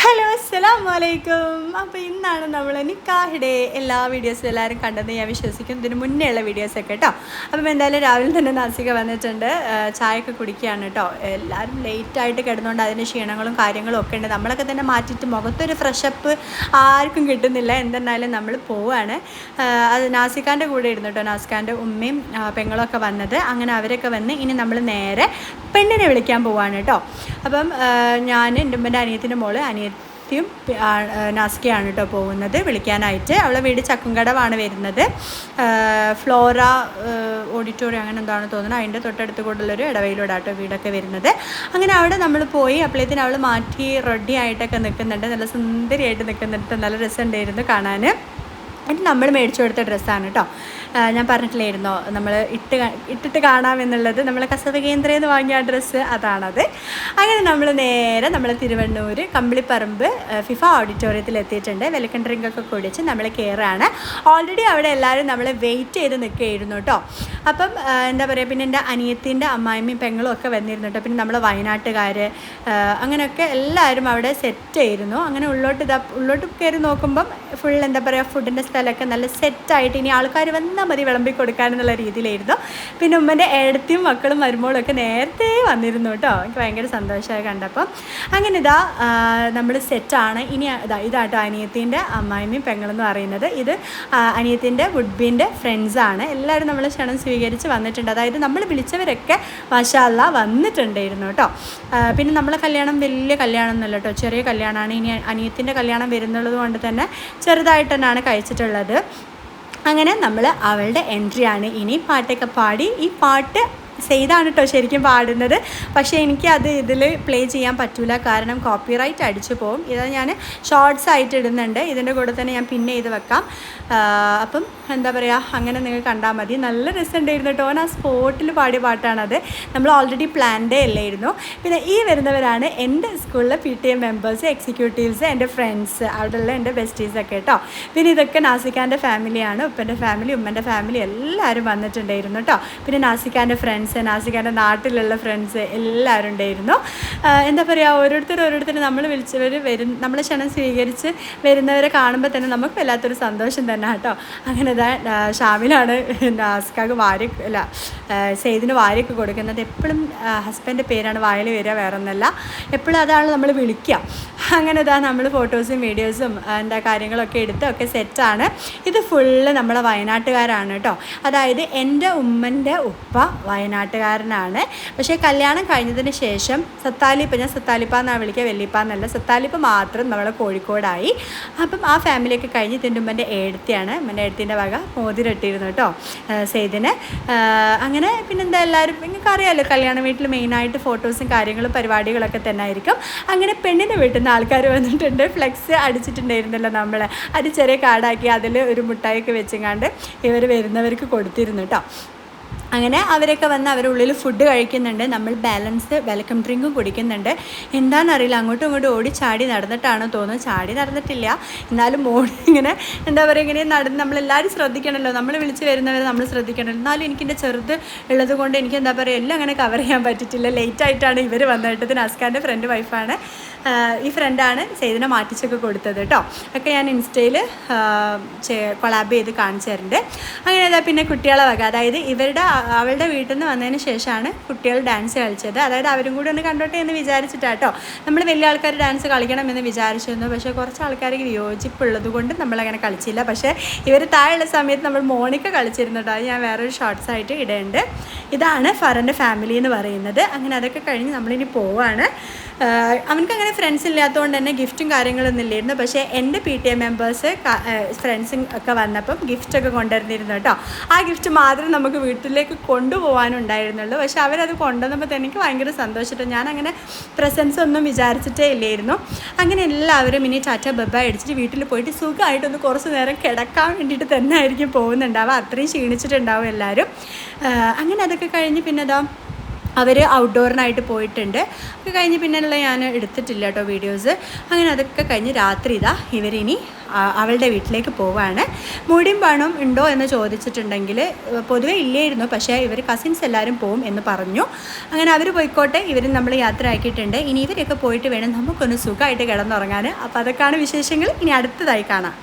Hello. അസ്സലാം വലൈക്കും അപ്പോൾ ഇന്നാണ് നമ്മൾ നിക്കാഹിടെ എല്ലാ വീഡിയോസും എല്ലാവരും കണ്ടെന്ന് ഞാൻ വിശ്വസിക്കും ഇതിന് മുന്നേ ഉള്ള വീഡിയോസൊക്കെ കേട്ടോ അപ്പം എന്തായാലും രാവിലെ തന്നെ നാസിക വന്നിട്ടുണ്ട്. ചായയൊക്കെ കുടിക്കുകയാണ് കേട്ടോ എല്ലാവരും ലേറ്റായിട്ട് കിടന്നുകൊണ്ട് അതിന്റെ ക്ഷീണങ്ങളും കാര്യങ്ങളും ഒക്കെ ഉണ്ട്. നമ്മളൊക്കെ തന്നെ മാറ്റിയിട്ട് മുഖത്തൊരു ഫ്രഷപ്പ് ആർക്കും കിട്ടുന്നില്ല. എന്തെന്നാലും നമ്മൾ പോവാണ്. അത് നാസിക്കാന്റെ കൂടെ ഇരുന്നു കേട്ടോ നാസിക്കാന്റെ ഉമ്മയും പെങ്ങളൊക്കെ വന്നത്. അങ്ങനെ അവരൊക്കെ വന്ന് ഇനി നമ്മൾ നേരെ പെണ്ണിനെ വിളിക്കാൻ പോവാണ് കേട്ടോ അപ്പം ഞാൻ എന്റെ ഉമ്മന്റെ അനിയത്തിന്റെ മോൾ അനിയത്തിയും ആ, നാസ്കയാണ് കേട്ടോ പോകുന്നത് വിളിക്കാനായിട്ട്. അവളെ വീട് ചക്കുംകടവാണ് വരുന്നത്. ഫ്ലോറ ഓഡിറ്റോറിയം അങ്ങനെ എന്താണ് തോന്നുന്നത് അതിന്റെ തൊട്ടടുത്ത് കൂടുതലൊരു ഇടവയിലൂടെ വീടൊക്കെ വരുന്നത്. അങ്ങനെ അവിടെ നമ്മൾ പോയി. അപ്പോഴത്തേന് അവൾ മാറ്റി റെഡി ആയിട്ടൊക്കെ നിൽക്കുന്നുണ്ട്. നല്ല സുന്ദരിയായിട്ട് നിൽക്കുന്നുണ്ട്. നല്ല രസമുണ്ടായിരുന്നു കാണാൻ. എന്നിട്ട് നമ്മൾ മേടിച്ചു കൊടുത്ത ഡ്രസ്സാണ് കേട്ടോ. ഞാൻ പറഞ്ഞിട്ടില്ലായിരുന്നോ? നമ്മൾ ഇട്ട് ഇട്ടിട്ട് കാണാം എന്നുള്ളത് നമ്മൾ കസവ കേന്ദ്രയിൽ നിന്ന് വാങ്ങിയ ഡ്രസ്സ് അതാണത്. അങ്ങനെ നമ്മൾ നേരെ നമ്മൾ തിരുവണ്ണൂർ കമ്പിളിപ്പറമ്പ് ഫിഫ ഓഡിറ്റോറിയത്തിൽ എത്തിയിട്ടുണ്ട് വെൽക്കം ഡ്രിങ്കൊക്കെ കുടിച്ച് നമ്മൾ കയറുകയാണ് ഓൾറെഡി അവിടെ എല്ലാവരും നമ്മളെ വെയിറ്റ് ചെയ്ത് നിൽക്കുകയായിരുന്നു കേട്ടോ. അപ്പം എന്താ പറയുക പിന്നെ എന്റെ അനിയത്തിന്റെ അമ്മായിമ്മയും പെങ്ങളും ഒക്കെ വന്നിരുന്നു കേട്ടോ. പിന്നെ നമ്മൾ വയനാട്ടുകാർ അങ്ങനെയൊക്കെ എല്ലാവരും അവിടെ സെറ്റ് ആയിരുന്നു അങ്ങനെ ഉള്ളോട്ട് ഇതാ ഉള്ളോട്ട് കയറി നോക്കുമ്പം ഫുൾ എന്താ പറയുക ഫുഡിന്റെ സ്ഥലമൊക്കെ നല്ല സെറ്റായിട്ട് ഇനി ആൾക്കാർ വന്നാൽ മതി വിളമ്പി കൊടുക്കാനെന്നുള്ള രീതിയിലായിരുന്നു. പിന്നെ ഉമ്മന്റെ ഏടത്തിയും മക്കളും വരുമ്പോഴൊക്കെ നേരത്തെ വന്നിരുന്നു കേട്ടോ. എനിക്ക് ഭയങ്കര സന്തോഷമായി കണ്ടപ്പം അങ്ങനെ ഇതാ നമ്മൾ സെറ്റാണ് ഇനി ഇതാ ഇതാട്ടോ അനിയത്തിന്റെ അമ്മായിമ്മയും പെങ്ങളെന്ന് പറയുന്നത്. ഇത് അനിയത്തിന്റെ വുഡ്ബിന്റെ ഫ്രണ്ട്സാണ് എല്ലാവരും നമ്മൾ ക്ഷണം സ്വീകരിച്ച് വന്നിട്ടുണ്ട്. അതായത് നമ്മൾ വിളിച്ചവരൊക്കെ മാഷാല്ല വന്നിട്ടുണ്ടായിരുന്നു കേട്ടോ. പിന്നെ നമ്മളെ കല്യാണം വലിയ കല്യാണം ഒന്നുമല്ല കേട്ടോ. ചെറിയ കല്യാണമാണ്. ഇനി അനിയത്തിന്റെ കല്യാണം വരുന്നുള്ളത് കൊണ്ട് തന്നെ ചെറുതായിട്ട് തന്നെയാണ് കഴിച്ചിട്ടുള്ളത്. അങ്ങനെ നമ്മൾ അവളുടെ എൻട്രിയാണ് ഇനി പാട്ടൊക്കെ പാടി ഈ പാട്ട് സെയ്താണ് കേട്ടോ ശരിക്കും പാടുന്നത്. പക്ഷേ എനിക്ക് അത് ഇതിൽ പ്ലേ ചെയ്യാൻ പറ്റൂല. കാരണം കോപ്പിറൈറ്റ് അടിച്ചു പോകും ഇത് ഞാൻ ഷോർട്സ് ആയിട്ട് ഇടുന്നുണ്ട്. ഇതിന്റെ കൂടെ തന്നെ ഞാൻ പിന്നെ ചെയ്ത് വെക്കാം. അപ്പം എന്താ പറയുക അങ്ങനെ നിങ്ങൾ കണ്ടാൽ മതി. നല്ല രസമുണ്ടായിരുന്നു കേട്ടോ ആ സ്പോട്ടിൽ പാടിയ പാട്ടാണത്. നമ്മൾ ഓൾറെഡി പ്ലാൻഡേ അല്ലായിരുന്നു പിന്നെ ഈ വരുന്നവരാണ് എന്റെ സ്കൂളിലെ P T M members executives എന്റെ ഫ്രണ്ട്സ് അവിടെയുള്ള എന്റെ ബെസ്റ്റീസൊക്കെ കേട്ടോ പിന്നെ ഇതൊക്കെ നാസിക്കാന്റെ ഫാമിലിയാണ് ഉപ്പന്റെ ഫാമിലി ഉമ്മന്റെ ഫാമിലി എല്ലാവരും വന്നിട്ടുണ്ടായിരുന്നു കേട്ടോ പിന്നെ നാസിക്കാന്റെ ഫ്രണ്ട്സ് നാസിക്കാന്റെ നാട്ടിലുള്ള ഫ്രണ്ട്സ് എല്ലാവരും ഉണ്ടായിരുന്നു. എന്താ പറയുക ഓരോരുത്തർ ഓരോരുത്തർ നമ്മൾ വിളിച്ചവർ വരും നമ്മളെ ക്ഷണം സ്വീകരിച്ച് വരുന്നവരെ കാണുമ്പോൾ തന്നെ നമുക്ക് വല്ലാത്തൊരു സന്തോഷം തന്നെ കേട്ടോ. അങ്ങനെ ഇതാ ഷാമിലാണ് നാസ്കാക്ക് വാരി അല്ല സെയ്ദിന് വാരിയൊക്കെ കൊടുക്കുന്നത്. എപ്പോഴും ഹസ്ബൻഡ് പേരാണ് വായിൽ വരിക വേറെ ഒന്നല്ല എപ്പോഴും അതാണ് നമ്മൾ വിളിക്കുക. അങ്ങനെ ഇതാ നമ്മൾ ഫോട്ടോസും വീഡിയോസും എന്താ കാര്യങ്ങളൊക്കെ എടുത്ത് ഒക്കെ സെറ്റാണ്. ഇത് ഫുള്ള് നമ്മളെ വയനാട്ടുകാരാണ് കേട്ടോ അതായത് എന്റെ ഉമ്മന്റെ ഉപ്പ വയനാട്ടുകാരനാണ്. പക്ഷേ കല്യാണം കഴിഞ്ഞതിന് ശേഷം സത്താലിപ്പ ഞാൻ സത്താലിപ്പ എന്നാണ് വിളിക്കുക വെല്ലിപ്പ എന്നല്ല സത്താലിപ്പ മാത്രം നമ്മളെ കോഴിക്കോടായി. അപ്പം ആ ഫാമിലിയൊക്കെ കഴിഞ്ഞ് ഇതിന്റെ ഉമ്മന്റെ ഏടത്തിയാണ്. ഉമ്മന്റെ ഏടത്തിന്റെ വക മോതിരട്ടിയിരുന്നു കേട്ടോ സെയ്തിന് അങ്ങനെ പിന്നെന്താ എല്ലാവരും നിങ്ങൾക്ക് അറിയാമല്ലോ കല്യാണ വീട്ടിൽ മെയിനായിട്ട് ഫോട്ടോസും കാര്യങ്ങളും പരിപാടികളൊക്കെ തന്നെ ആയിരിക്കും അങ്ങനെ പെണ്ണിന്റെ വീട്ടിൽ നിന്ന് ആൾക്കാർ വന്നിട്ടുണ്ട്. ഫ്ലെക്സ് അടിച്ചിട്ടുണ്ടായിരുന്നല്ലോ നമ്മൾ അത് ചെറിയ കാർഡാക്കി അതിൽ ഒരു മുട്ടായൊക്കെ വെച്ചെങ്ങാണ്ട് ഇവർ വരുന്നവർക്ക് കൊടുത്തിരുന്നു കേട്ടോ അങ്ങനെ അവരൊക്കെ വന്ന് അവരുടെ ഉള്ളിൽ ഫുഡ് കഴിക്കുന്നുണ്ട്. നമ്മൾ ബാലൻസ് വെൽക്കം ഡ്രിങ്കും കുടിക്കുന്നുണ്ട്. എന്താണെന്നറിയില്ല അങ്ങോട്ടും ഇങ്ങോട്ടും ഓടി ചാടി നടന്നിട്ടാണ് തോന്നുന്നത് ചാടി നടന്നിട്ടില്ല. എന്നാലും ഓടി ഇങ്ങനെ എന്താ പറയുക ഇങ്ങനെ നടന്ന് നമ്മളെല്ലാവരും ശ്രദ്ധിക്കണമല്ലോ നമ്മൾ വിളിച്ച് വരുന്നവരെ നമ്മൾ ശ്രദ്ധിക്കണമല്ലോ എന്നാലും എനിക്ക് എന്റെ ചെറുത് ഉള്ളത് കൊണ്ട് എനിക്ക് എന്താ പറയുക എല്ലാം അങ്ങനെ കവർ ചെയ്യാൻ പറ്റിയിട്ടില്ല. ലേറ്റായിട്ടാണ് ഇവർ വന്നിട്ടത് നസ്കാന്റെ ഫ്രണ്ട് വൈഫാണ് ഈ ഫ്രണ്ടാണ് സെയ്ദിനെ മാറ്റിച്ചൊക്കെ കൊടുത്തത് കേട്ടോ ഒക്കെ ഞാൻ ഇൻസ്റ്റയിൽ കൊളാബ് ചെയ്ത് കാണിച്ചു തരുന്നുണ്ട് അങ്ങനെ ഇതാ പിന്നെ കുട്ടികളെ വക. അതായത് ഇവരുടെ അവളുടെ വീട്ടിൽ നിന്ന് വന്നതിന് ശേഷമാണ് കുട്ടികൾ ഡാൻസ് കളിച്ചത്. അതായത് അവരും കൂടി ഒന്ന് കണ്ടോട്ടെ എന്ന് വിചാരിച്ചിട്ടാട്ടോ നമ്മൾ വലിയ ആൾക്കാർ ഡാൻസ് കളിക്കണം എന്ന് വിചാരിച്ചിരുന്നു. പക്ഷേ കുറച്ച് ആൾക്കാർക്ക് വിയോജിപ്പുള്ളത് കൊണ്ട് നമ്മളങ്ങനെ കളിച്ചില്ല. പക്ഷേ ഇവർ താഴെയുള്ള സമയത്ത് നമ്മൾ മോണിക്ക കളിച്ചിരുന്നു കേട്ടോ ഞാൻ വേറൊരു ഷോർട്സ് ആയിട്ട് ഇടുന്നുണ്ട് ഇതാണ് ഫറന്റെ ഫാമിലി എന്ന് പറയുന്നത്. അങ്ങനെ അതൊക്കെ കഴിഞ്ഞ് നമ്മളിനി പോവാണ്. അവനക്ക് അങ്ങനെ ഫ്രണ്ട്സ് ഇല്ലാത്തതുകൊണ്ട് തന്നെ ഗിഫ്റ്റും കാര്യങ്ങളൊന്നും ഇല്ലായിരുന്നു. പക്ഷേ എന്റെ പി ടി എ മെമ്പേഴ്സ് ഫ്രണ്ട്സും ഒക്കെ വന്നപ്പം ഗിഫ്റ്റൊക്കെ കൊണ്ടുവരുന്നിരുന്നു കേട്ടോ. ആ ഗിഫ്റ്റ് മാത്രം നമുക്ക് വീട്ടിലേക്ക് കൊണ്ടുപോകാനുണ്ടായിരുന്നുള്ളൂ പക്ഷേ അവരത് കൊണ്ടുവന്നപ്പോൾ തന്നെ എനിക്ക് ഭയങ്കര സന്തോഷിച്ചു ഞാൻ അങ്ങനെ പ്രസൻസ് ഒന്നും വിചാരിച്ചിട്ടേ ഇല്ലായിരുന്നു. അങ്ങനെ എല്ലാവരും ഇനി ടാറ്റ ബബ്ബ അടിച്ചിട്ട് വീട്ടിൽ പോയിട്ട് സുഖമായിട്ടൊന്ന് കുറച്ച് നേരം കിടക്കാൻ വേണ്ടിയിട്ട് തന്നെ ആയിരിക്കും പോകുന്നുണ്ടാവുക. അത്രയും ക്ഷീണിച്ചിട്ടുണ്ടാവും എല്ലാവരും. അങ്ങനെ അതൊക്കെ കഴിഞ്ഞ് പിന്നെ അതാ അവർ ഔട്ട്ഡോറിനായിട്ട് പോയിട്ടുണ്ട്. അത് കഴിഞ്ഞ് പിന്നെയുള്ള ഞാൻ എടുത്തിട്ടില്ല കേട്ടോ വീഡിയോസ് അങ്ങനെ അതൊക്കെ കഴിഞ്ഞ് രാത്രി ഇതാ ഇവരിനി അവളുടെ വീട്ടിലേക്ക് പോവാണ്. മുടിയും പണവും ഉണ്ടോ എന്ന് ചോദിച്ചിട്ടുണ്ടെങ്കിൽ പൊതുവെ ഇല്ലായിരുന്നു. പക്ഷേ ഇവർ കസിൻസ് എല്ലാവരും പോവും എന്ന് പറഞ്ഞു. അങ്ങനെ അവർ പോയിക്കോട്ടെ ഇവരും നമ്മൾ യാത്ര ആക്കിയിട്ടുണ്ട് ഇനി ഇവരൊക്കെ പോയിട്ട് വേണം നമുക്കൊന്ന് സുഖമായിട്ട് കിടന്നുറങ്ങാൻ അപ്പോൾ അതൊക്കെയാണ് വിശേഷങ്ങൾ ഇനി അടുത്തതായി കാണാം.